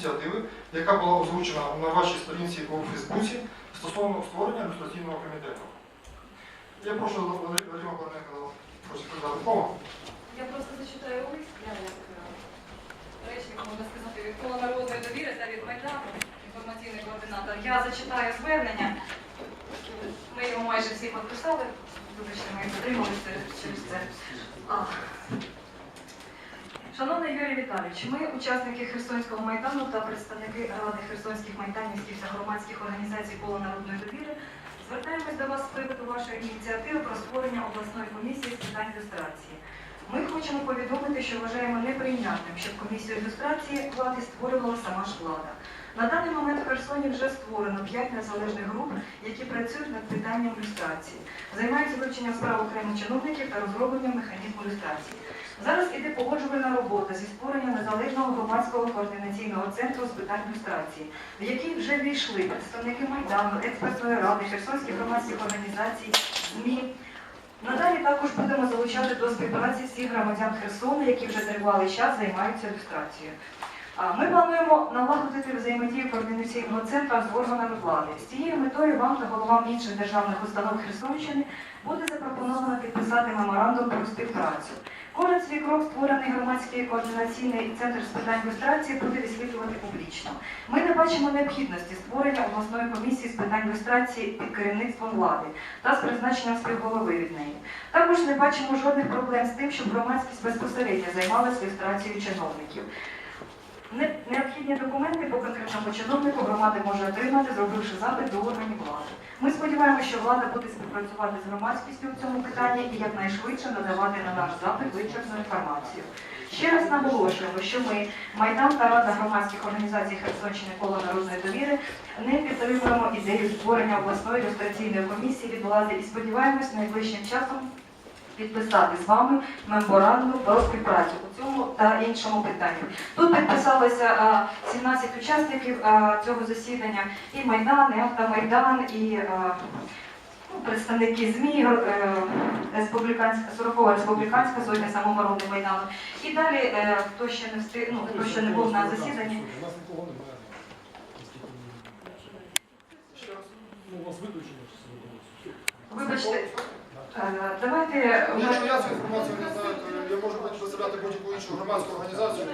ініціативи, яка була озвучена на вашій сторінці у Фейсбуці стосовно створення ілюстраційного комітету. Я прошу Вадима Корненка прочитати слово. Я просто зачитаю лист, я як е, речник, можна сказати, від кола народної довіри та від Майдану, інформаційний координатор. Я зачитаю звернення. Ми його майже всі підписали. Вибачте, ми затрималися через це. Шановний Юрій Віталійович, ми, учасники Херсонського майдану та представники Ради Херсонських майданівських та громадських організацій Коло народної довіри, звертаємось до вас з приводу вашої ініціативи про створення обласної комісії з питань люстрації. Ми хочемо повідомити, що вважаємо неприйнятним, щоб комісію ілюстрації влади створювала сама ж влада. На даний момент в Херсоні вже створено 5 незалежних груп, які працюють над питанням люстрації, займаються вивченням справ окремих чиновників та розробленням механізму люстрації. Зараз іде погоджувальна робота зі створення незалежного громадського координаційного центру з питань люстрації, в який вже війшли представники Майдану, експертної ради, херсонських громадських організацій, ЗМІ. Надалі також будемо залучати до співпраці всіх громадян Херсона, які вже тривалий час займаються люстрацією. Ми плануємо налагодити взаємодію координаційного центру з органами влади. З цією метою вам та головам інших державних установ Херсонщини буде запропоновано підписати меморандум про співпрацю. Кожен свій крок створений громадський координаційний центр з питань люстрації буде висвітлювати публічно. Ми не бачимо необхідності створення обласної комісії з питань люстрації під керівництвом влади та з призначенням співголови від неї. Також не бачимо жодних проблем з тим, щоб громадськість безпосередньо займалася люстрацією чиновників. Не- Необхідні документи по конкретному чиновнику громада може отримати, зробивши запит до органів влади. Ми сподіваємося, що влада буде співпрацювати з громадськістю в цьому питанні і якнайшвидше надавати на наш запит вичерпну інформацію. Ще раз наголошуємо, що ми, Майдан та Рада громадських організацій Херсонщини коло народної довіри, не підтримуємо ідею створення обласної ілюстраційної комісії від влади і сподіваємось найближчим часом підписати з вами меморандум про співпрацю у цьому та іншому питанні. Тут підписалося 17 учасників цього засідання, і Майдан, і Автомайдан, і ну, представники ЗМІ, е, республіканська, 40 республіканська сотня самооборони Майдану. І далі, е, хто ще не встиг, ну, хто ще не був на засіданні, У нас нікого немає. Ще раз. Ну, у вас виключено вибачте, давайте Якщо вже- я цю інформацію не знаю, то я можу представляти будь-яку іншу громадську організацію.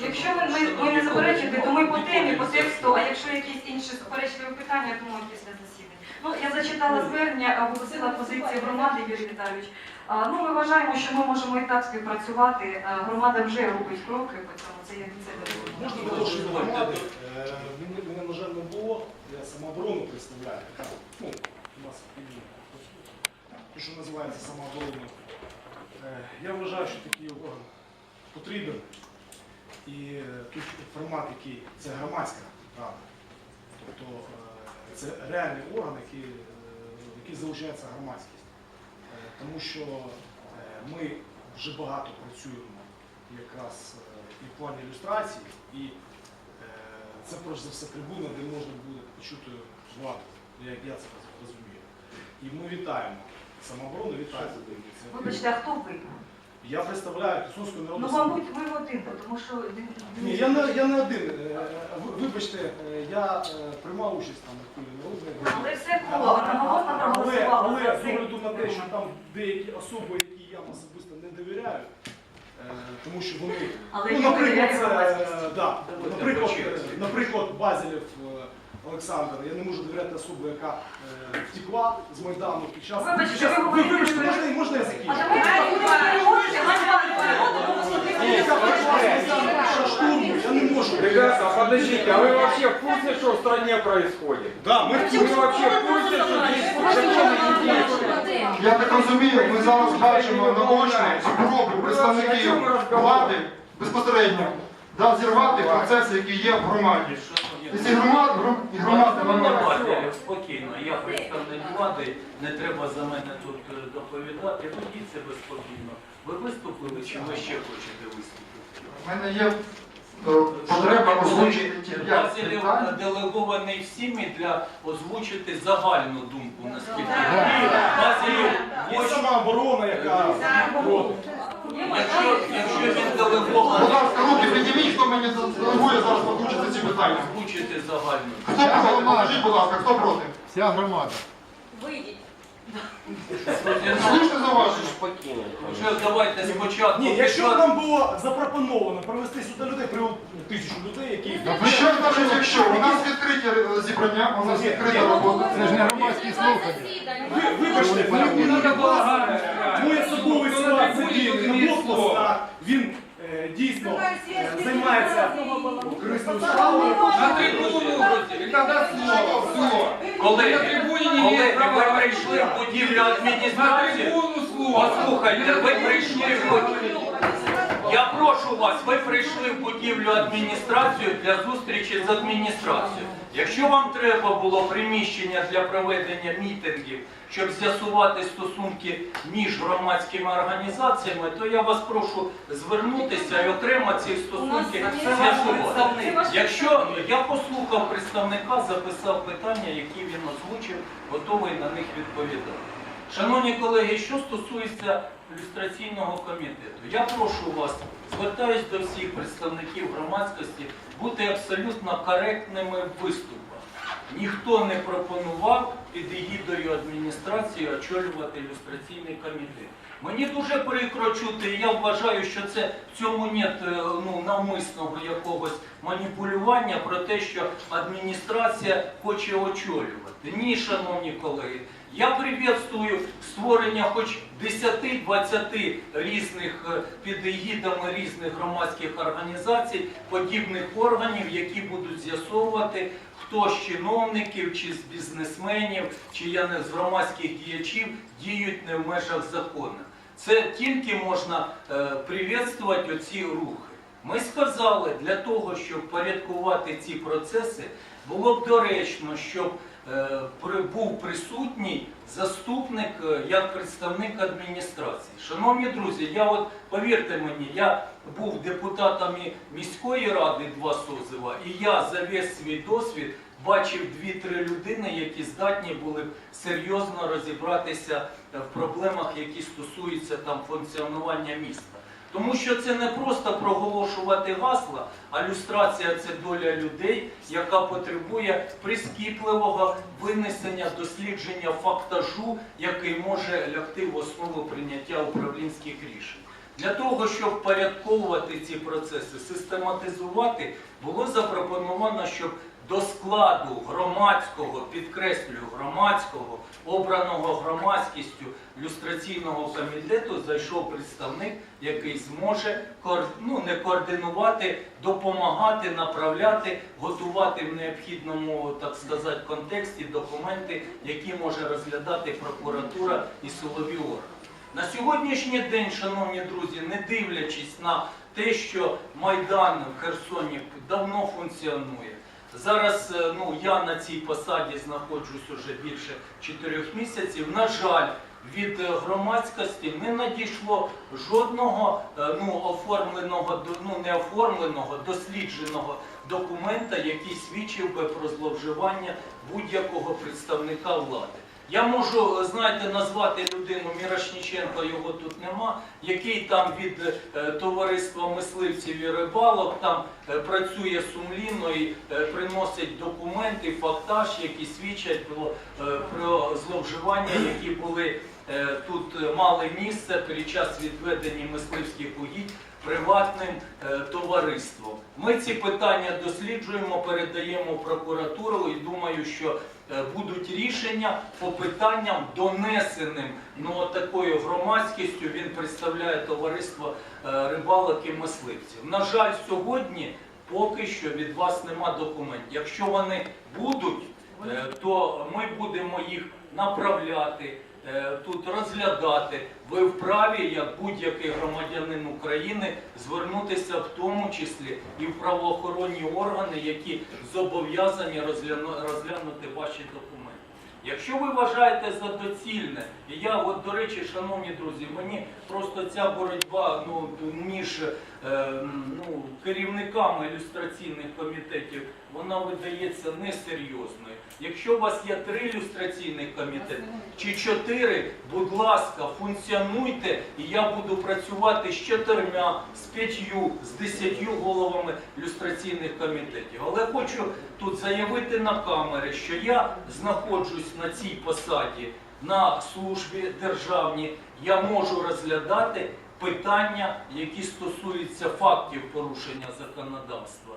Якщо ви, ми, ми не заперечуєте, то ми по темі, по тексту, а якщо якісь інші суперечливі питання, я думаю, після засідання. Ну, я зачитала звернення, оголосила позицію громади, Юрій Віталійович. А, Ну, ми вважаємо, що ми можемо і так співпрацювати. А, Громада вже робить кроки, цьому це я від себе. Можна продовжити громади? Е, Мене, мене, на жаль, не було. Я самооборону представляю. Ну, у нас те, що називається самооборона. Е, Я вважаю, що такий орган потрібен. І е, тут формат, який це громадська рада. Тобто е, це реальний орган, який, який залучається громадськість. Тому що ми вже багато працюємо якраз і в плані ілюстрації, і це перш за все трибуна, де можна буде почути владу, як я це розумію. І ми вітаємо. Самооборону вітаємо. Це- Вибачте, а хто ви? Я представляю Херсонську Ну, мабуть, ви один, тому що... ні, я не, я не один. Е, ви- Вибачте, е, я е, приймав участь там в кулі народної. Але все коло, одноголосно Але, але за з цей огляду на те, що там деякі особи, які я особисто не довіряю, е, тому що вони, Але ну, я наприклад, довіряю це, громадськості. да, наприклад, е, наприклад, Базілєв е, Олександр, я не можу довіряти особу, яка е, втекла з Майдану під час... Вибачте, під час- ви говорите, вибачте, ви- можна, можна я А закінчу? давайте будемо переговорити, Яка прийшла з Майдану під час штурму, я не можу. Ребята, подождите, а вы вообще в курсе, что в стране происходит? Да, ми Вы вообще в курсе, что здесь законы не действуют? Я так розумію, ми зараз бачимо наочно спробу представників влади безпосередньо да, зірвати процеси, які є в громаді. І ці громад, громади вони спокійно. Я представник влади, не треба за мене тут е, доповідати. Ведіть себе спокійно. Ви виступили чи ви ще хочете виступити? в мене є е, потреба озвучити п'ять делегований всіми для озвучити загальну думку наскільки. Є самооборона, яка проти. Якщо, якщо він Будь делегований, ласка, руки підніміть, хто мені делегує зараз озвучити ці питання. озвучити загально. Хто проти? Покажіть, будь ласка, хто проти? Вся громада. Вийдіть. Слушне зауваження. Вже давайте спочатку. Ні, якщо пішла- нам було запропоновано привезти сюди людей, при тисячу людей, які Ну що значить, якщо? У нас відкриті е, зібрання, у нас відкрита робота. Це ж не громадські слухання. ви, вибачте, мені Надо будь ласка, балаган. Мій особовий склад задіяний на блокпостах, він е, дійсно е, займається корисною справою. На трибуну, і тоді слово, все. Колеги, На трибуні не є права ви прийшли в будівлю На адміністрації. трибуну слово. Послухайте, ви прийшли в будівлю. Я прошу вас, ви прийшли в будівлю адміністрацію для зустрічі з адміністрацією. Якщо вам треба було приміщення для проведення мітингів, щоб з'ясувати стосунки між громадськими організаціями, то я вас прошу звернутися і окремо ці стосунки з'ясувати. Якщо я послухав представника, записав питання, які він озвучив, готовий на них відповідати. Шановні колеги, що стосується люстраційного комітету, я прошу вас, звертаюсь до всіх представників громадськості, бути абсолютно коректними в виступах. Ніхто не пропонував під егідою адміністрації очолювати люстраційний комітет. Мені дуже прикро чути, і я вважаю, що це в цьому нет е, ну, навмисного якогось маніпулювання про те, що адміністрація хоче очолювати. Ні, шановні колеги, я приветствую створення хоч 10-20 різних е, під егідами різних громадських організацій, подібних органів, які будуть з'ясовувати, хто з чиновників, чи з бізнесменів, чи я не з громадських діячів діють не в межах закону. Це тільки можна е, привітствувати оці рухи. Ми сказали, для того, щоб порядкувати ці процеси, було б доречно, щоб е, був присутній заступник е, як представник адміністрації. Шановні друзі, я от повірте мені, я був депутатом міської ради два созива, і я за весь свій досвід бачив дві-три людини, які здатні були б серйозно розібратися е, в проблемах, які стосуються там функціонування міста. Тому що це не просто проголошувати гасла, а люстрація це доля людей, яка потребує прискіпливого винесення дослідження фактажу, який може лягти в основу прийняття управлінських рішень. Для того, щоб впорядковувати ці процеси, систематизувати, було запропоновано, щоб до складу громадського, підкреслюю, громадського, обраного громадськістю люстраційного комітету зайшов представник, який зможе ну, не координувати, допомагати, направляти, готувати в необхідному, так сказати, контексті документи, які може розглядати прокуратура і силові органи. На сьогоднішній день, шановні друзі, не дивлячись на те, що Майдан в Херсоні давно функціонує. Зараз е, ну, я на цій посаді знаходжусь уже більше чотирьох місяців. На жаль, від е, громадськості не надійшло жодного е, ну, оформленого, ну, не оформленого, дослідженого документа, який свідчив би про зловживання будь-якого представника влади. Я можу, знаєте, назвати людину Мірошніченко, його тут нема, який там від е, товариства мисливців і рибалок там е, працює сумлінно і е, приносить документи, фактаж, які свідчать про, е, про зловживання, які були е, тут е, мали місце під час відведення мисливських угідь приватним е, товариством. Ми ці питання досліджуємо, передаємо прокуратуру і думаю, що е, будуть рішення по питанням донесеним ну, такою громадськістю. Він представляє товариство е, рибалок і мисливців. На жаль, сьогодні поки що від вас нема документів. Якщо вони будуть, е, то ми будемо їх направляти. Е, Тут розглядати, ви вправі, як будь-який громадянин України, звернутися в тому числі і в правоохоронні органи, які зобов'язані розглянути ваші документи. Якщо ви вважаєте за доцільне, і я, от, до речі, шановні друзі, мені просто ця боротьба ну, між е, ну, керівниками ілюстраційних комітетів, вона видається несерйозною. Якщо у вас є три ілюстраційних комітети чи чотири, будь ласка, функціонуйте, і я буду працювати з чотирма, з п'ятью, з десятью головами ілюстраційних комітетів. Але хочу тут заявити на камери, що я знаходжусь на цій посаді на службі державній, я можу розглядати питання, які стосуються фактів порушення законодавства.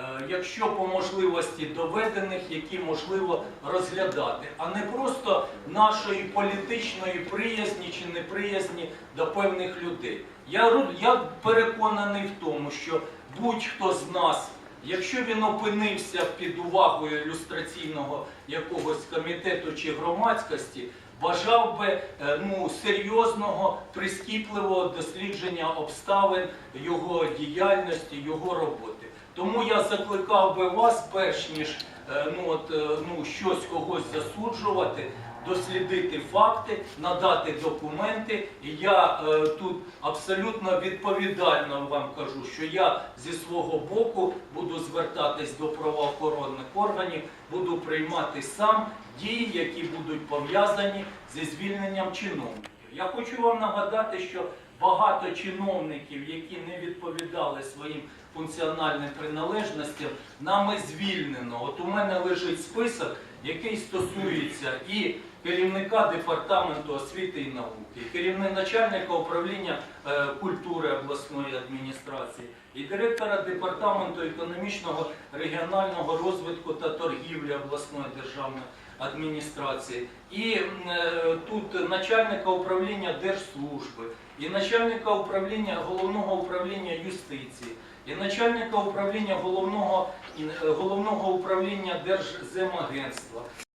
Е, Якщо по можливості доведених, які можливо розглядати, а не просто нашої політичної приязні чи неприязні до певних людей. Я, я переконаний в тому, що будь-хто з нас, якщо він опинився під увагою ілюстраційного якогось комітету чи громадськості, бажав би е, ну, серйозного, прискіпливого дослідження обставин його діяльності, його роботи. Тому я закликав би вас, перш ніж е, ну, от, е, ну, щось когось засуджувати, дослідити факти, надати документи. І я е, тут абсолютно відповідально вам кажу, що я зі свого боку буду звертатись до правоохоронних органів, буду приймати сам дії, які будуть пов'язані зі звільненням чиновників. Я хочу вам нагадати, що багато чиновників, які не відповідали своїм функціональним приналежностям, нами звільнено. От у мене лежить список, який стосується і керівника департаменту освіти і науки, і керівника начальника управління е, культури обласної адміністрації, і директора департаменту економічного регіонального розвитку та торгівлі обласної державної адміністрації, і е, тут начальника управління держслужби, і начальника управління головного управління юстиції, і начальника управління головного, е, головного управління Держземагентства.